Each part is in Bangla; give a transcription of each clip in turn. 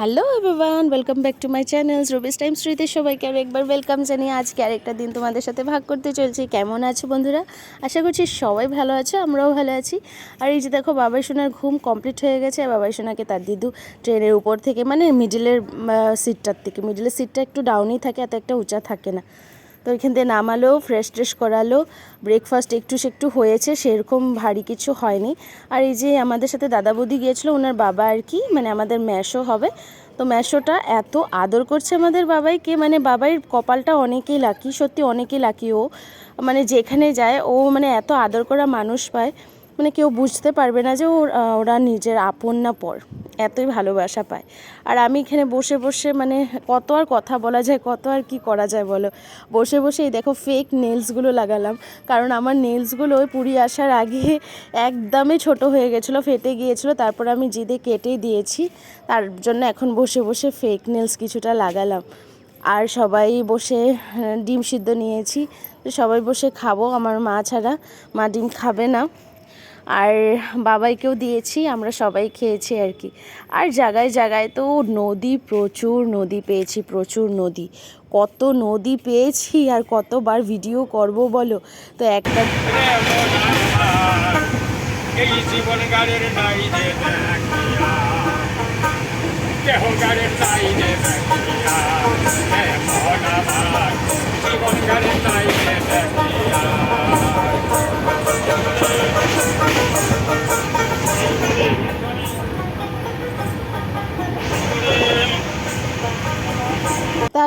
Hello everyone welcome back to my channels রুবিস time স্ট্রিতে সবাইকে আর একবার ওয়েলকাম জানিয়ে আজকে আরেকটা দিন তোমাদের সাথে ভাগ করতে চলছি। কেমন আছো বন্ধুরা? আশা করছি সবাই ভালো আছো, আমরাও ভালো আছি। আর এই যে দেখো, বাবাই সোনার ঘুম কমপ্লিট হয়ে গেছে বাবাই সোনাকে তার দিদু ট্রেনের উপর থেকে মানে মিডিলের সিটটার থেকে মিডিলের সিটটা একটু ডাউনই থাকে, এত একটা উঁচা থাকে না। তো ওইখান থেকে নামালো ফ্রেশ ট্রেশ করালো। ব্রেকফাস্ট একটু একটু হয়েছে, সেরকম ভারী কিছু হয়নি। আর এই যে আমাদের সাথে দাদা বৌদি গিয়েছিল, ওনার বাবা আর কি মানে আমাদের ম্যাশো হবে। তো ম্যাশোটা এত আদর করছে আমাদের বাবাইকে মানে বাবাইয়ের কপালটা অনেকেই লাকি, সত্যি অনেকেই লাকি ও। মানে যেখানে যায়, ও মানে এত আদর করা মানুষ পায় মানে কেউ বুঝতে পারবে না যে ওরা নিজের আপন না পর। এতই ভালোবাসা পায়। আর আমি এখানে বসে বসে মানে কত আর কথা বলা যায়, কত আর কি করা যায় বলো? বসে বসে এই দেখো ফেক নেলসগুলো লাগালাম। কারণ আমার নেলসগুলো ওই পুরী আসার আগে একদমই ছোট হয়ে গেছিল, ফেটে গিয়েছিল। তারপর আমি জিদে কেটেই দিয়েছি। তার জন্য এখন বসে বসে ফেক নেলস কিছুটা লাগালাম। আর সবাই বসে ডিম সিদ্ধ নিয়েছি। সবাই বসে খাব, আমার মা ছাড়া। মা ডিম খাবে না। আর বাবাইকেও দিয়েছি, আমরা সবাই খেয়েছি আর কি। আর জায়গায় জায়গায় তো নদী, প্রচুর নদী পেয়েছি, প্রচুর নদী। কত নদী পেয়েছি আর কতবার ভিডিও করব বলো? তো একটা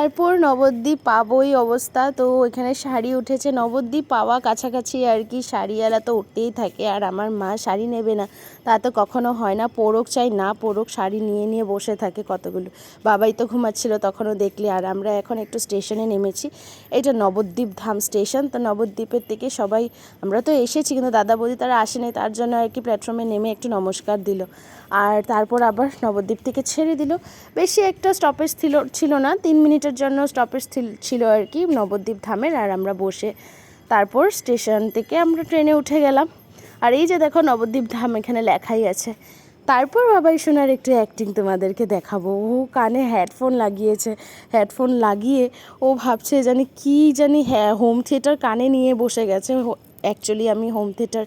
তারপর নবদ্বীপ পাবোই অবস্থা। তো এখানে শাড়ি উঠেছে। নবদ্বীপ পাওয়া কাছাকাছি আর কি শাড়িওয়ালা তো উঠতেই থাকে। আর আমার মা শাড়ি নেবে না। তা তো কখনো হয় না। পোড়ক চাই, না পোড়ক শাড়ি নিয়ে নিয়ে বসে থাকে কতগুলো। বাবাই তো ঘুমাচ্ছিল তখনও দেখলি। আর আমরা এখন একটু স্টেশনে নেমেছি। এটা নবদ্বীপ ধাম স্টেশন, তো নবদ্বীপের থেকে সবাই, আমরা তো এসেছি কিন্তু দাদা বৌদি তারা আসেনি। তার জন্য আর কি প্ল্যাটফর্মে নেমে একটু নমস্কার দিল। আর তারপর আবার নবদ্বীপ থেকে ছেড়ে দিল। বেশি একটা স্টপেজ ছিল ছিল না। তিন মিনিটের জন্য স্টপেজ ছিল আর কি নবদ্বীপ ধামের, আর আমরা বসে তারপর স্টেশন থেকে আমরা ট্রেনে উঠে গেলাম। আর এই যে দেখো নবদ্বীপ ধাম এখানে লেখাই আছে। তারপর বাবাই শোনার একটু অ্যাক্টিং তোমাদেরকে দেখাবো। ও কানে হেডফোন লাগিয়েছে হেডফোন লাগিয়ে ও ভাবছে জানি কি জানি হ্যাঁ হোম থিয়েটার কানে নিয়ে বসে গেছে। অ্যাকচুয়ালি আমি হোম থিয়েটার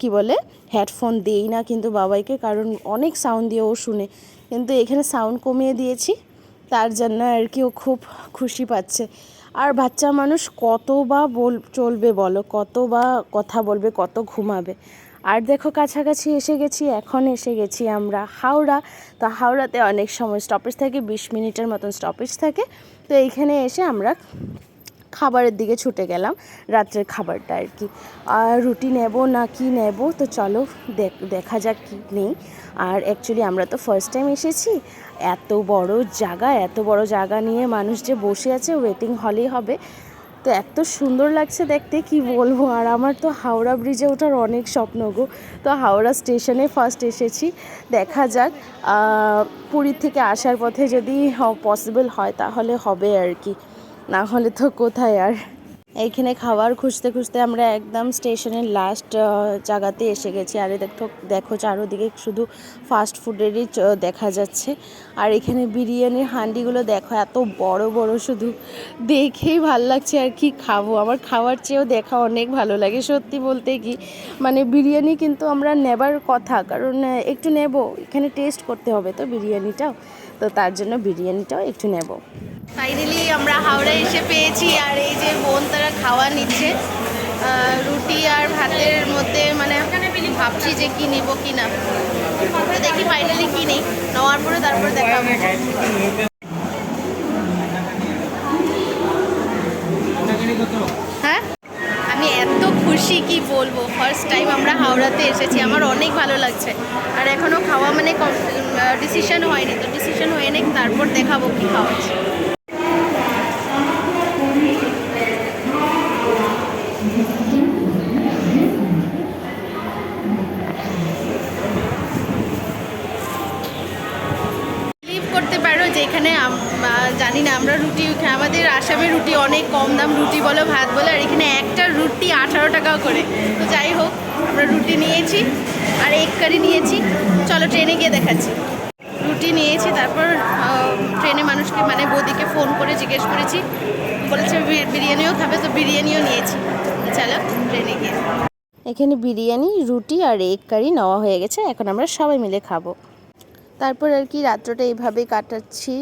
কি বলে হেডফোন দেই না কিন্তু বাবাইকে, কারণ অনেক সাউন্ড দিয়ে ও শুনে। কিন্তু এখানে সাউন্ড কমিয়ে দিয়েছি। তার জন্য আর কি ও খুব খুশি পাচ্ছে। আর বাচ্চা মানুষ কত বা বল, চলবে বলো, কত বা কথা বলবে, কত ঘুমাবে। আর দেখো কাছাকাছি এসে গেছি, এখন এসে গেছি আমরা হাওড়া। তো হাওড়াতে অনেক সময় স্টপেজ থাকে, বিশ মিনিটের মতন স্টপেজ থাকে। তো এইখানে এসে আমরা খাবারের দিকে ছুটে গেলাম, রাত্রের খাবারটা আর কি। আর রুটি নেব না কি নেব? তো চলো দেখ- যাক কি নেই। আর অ্যাকচুয়ালি আমরা তো ফার্স্ট টাইম এসেছি। এত বড় জায়গা, এত বড় জায়গা নিয়ে মানুষ যে বসে আছে ওয়েটিং হলেই হবে। তো এত সুন্দর লাগছে দেখতে, কি বলব? আর আমার তো হাওড়া ব্রিজে ওঠার অনেক স্বপ্ন গো। তো হাওড়া স্টেশনে ফার্স্ট এসেছি। দেখা যাক পুরীর থেকে আসার পথে যদি পসিবল হয়, তাহলে হবে আর কি। না হলে তো কোথায় আর? এইখানে খাবার খুঁজতে খুঁজতে আমরা একদম স্টেশনের লাস্ট জায়গাতে এসে গেছি। আর দেখো দেখো চারোদিকে শুধু ফাস্ট ফুডেরই দেখা যাচ্ছে। আর এখানে বিরিয়ানির হাঁডিগুলো দেখো, এত বড় বড় শুধু। দেখেই ভালো লাগছে আর কি খাব। আমার খাওয়ার চেয়েও দেখা অনেক ভালো লাগে, সত্যি বলতে কি। মানে বিরিয়ানি কিন্তু আমরা নেবার কথা, কারণ একটু নেব। এখানে টেস্ট করতে হবে তো বিরিয়ানিটাও। তো তার জন্য বিরিয়ানিটাও একটু নেব। ফাইনালি আমরা হাওড়া এসে পেয়েছি আর এই যে বোন তারা খাওয়া নিচ্ছে রুটি আর ভাতের মধ্যে মানে ভাবছি যে কি নেব কি না। দেখি ফাইনালি কি নেই, নেওয়ার পরে তারপরে দেখাবো। হ্যাঁ? আমি এত খুশি কি বলব ফার্স্ট টাইম আমরা হাওড়াতে এসেছি, আমার অনেক ভালো লাগছে। আর এখনও খাওয়া মানে ডিসিশন হয়নি, তো ডিসিশন হয়ে নেই তারপর দেখাবো কি খাওয়াচ্ছে এখানে জানি না, আমরা রুটি আমাদের আসামে রুটি অনেক কম দাম, রুটি বলো, ভাত বলো, আর এখানে একটা রুটি আঠারো টাকা করে। তো যাই হোক, আমরা রুটি নিয়েছি, আর এক কারি নিয়েছি। চলো ট্রেনে গিয়ে দেখাচ্ছি। রুটি নিয়েছি, তারপর ট্রেনে মানুষকে মানে বৌদিকে ফোন করে জিজ্ঞেস করেছি। বলেছে বিরিয়ানিও খাবে? তো বিরিয়ানিও নিয়েছি। চলো, ট্রেনে গিয়ে। এখানে বিরিয়ানি, রুটি আর এগ কারি নেওয়া হয়ে গেছে। এখন আমরা সবাই মিলে খাব। তারপর আর কি রাত্রটা এইভাবেই কাটাচ্ছি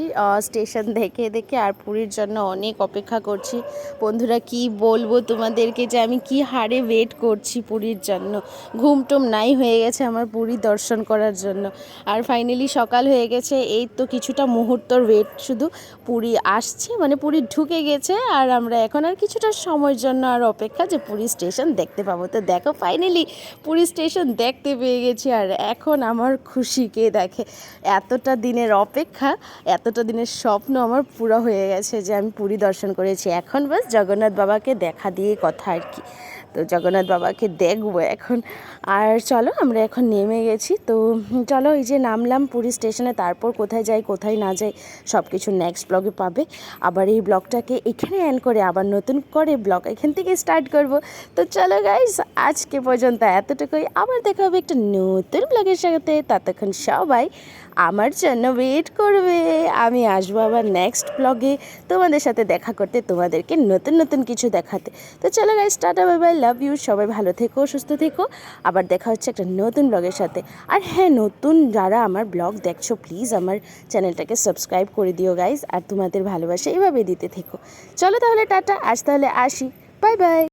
স্টেশন দেখে দেখে আর পুরীর জন্য অনেক অপেক্ষা করছি। বন্ধুরা, কি বলব তোমাদেরকে যে আমি কি হারে ওয়েট করছি পুরীর জন্য? ঘুম টুম নাই হয়ে গেছে আমার পুরী দর্শন করার জন্য। আর ফাইনালি সকাল হয়ে গেছে, এই তো কিছুটা মুহূর্তর ওয়েট শুধু পুরী আসছে মানে পুরী ঢুকে গেছে আর আমরা এখন আর কিছুটা সময়ের জন্য আর অপেক্ষা যে পুরী স্টেশন দেখতে পাবো। তো দেখো ফাইনালি পুরী স্টেশন দেখতে পেয়ে গেছি আর এখন আমার খুশি কে দেখে। এতটা দিনের অপেক্ষা, এতটা দিনের স্বপ্ন আমার পুরো হয়ে গেছে যে আমি পুরী দর্শন করেছি। এখন বাস জগন্নাথ বাবাকে দেখা দিয়ে কথা আর কি। তো জগন্নাথ বাবাকে দেখব এখন। আর চলো, আমরা এখন নেমে গেছি। তো চলো, এই যে নামলাম পুরী স্টেশনে, তারপর কোথায় যাই, কোথায় না যাই সব কিছু নেক্সট ব্লগে পাবে। আবার এই ব্লগটাকে এখানে অ্যান করে আবার নতুন করে ব্লগ এখান থেকে স্টার্ট করব। তো চলো গাইস আজকে পর্যন্ত এতটুকুই। আবার দেখা হবে একটা নতুন ব্লগের সাথে। ততক্ষণ সবাই আমার জন্য ওয়েট করবে। আমি আসব আবার নেক্সট ব্লগে তোমাদের সাথে দেখা করতে, তোমাদেরকে নতুন নতুন কিছু দেখাতে। তো চলো guys tata bye bye love you, সবাই ভালো থেকো, সুস্থ থেকো। আবার দেখা হচ্ছে একটা নতুন ব্লগের সাথে। আর হ্যাঁ নতুন যারা আমার ব্লগ দেখছ প্লিজ আমার চ্যানেলটাকে সাবস্ক্রাইব করে দিও গাইজ আর তোমাদের ভালোবাসা এভাবে দিতে থেকো। চলো তাহলে টাটা, আজ তাহলে আসি। Bye bye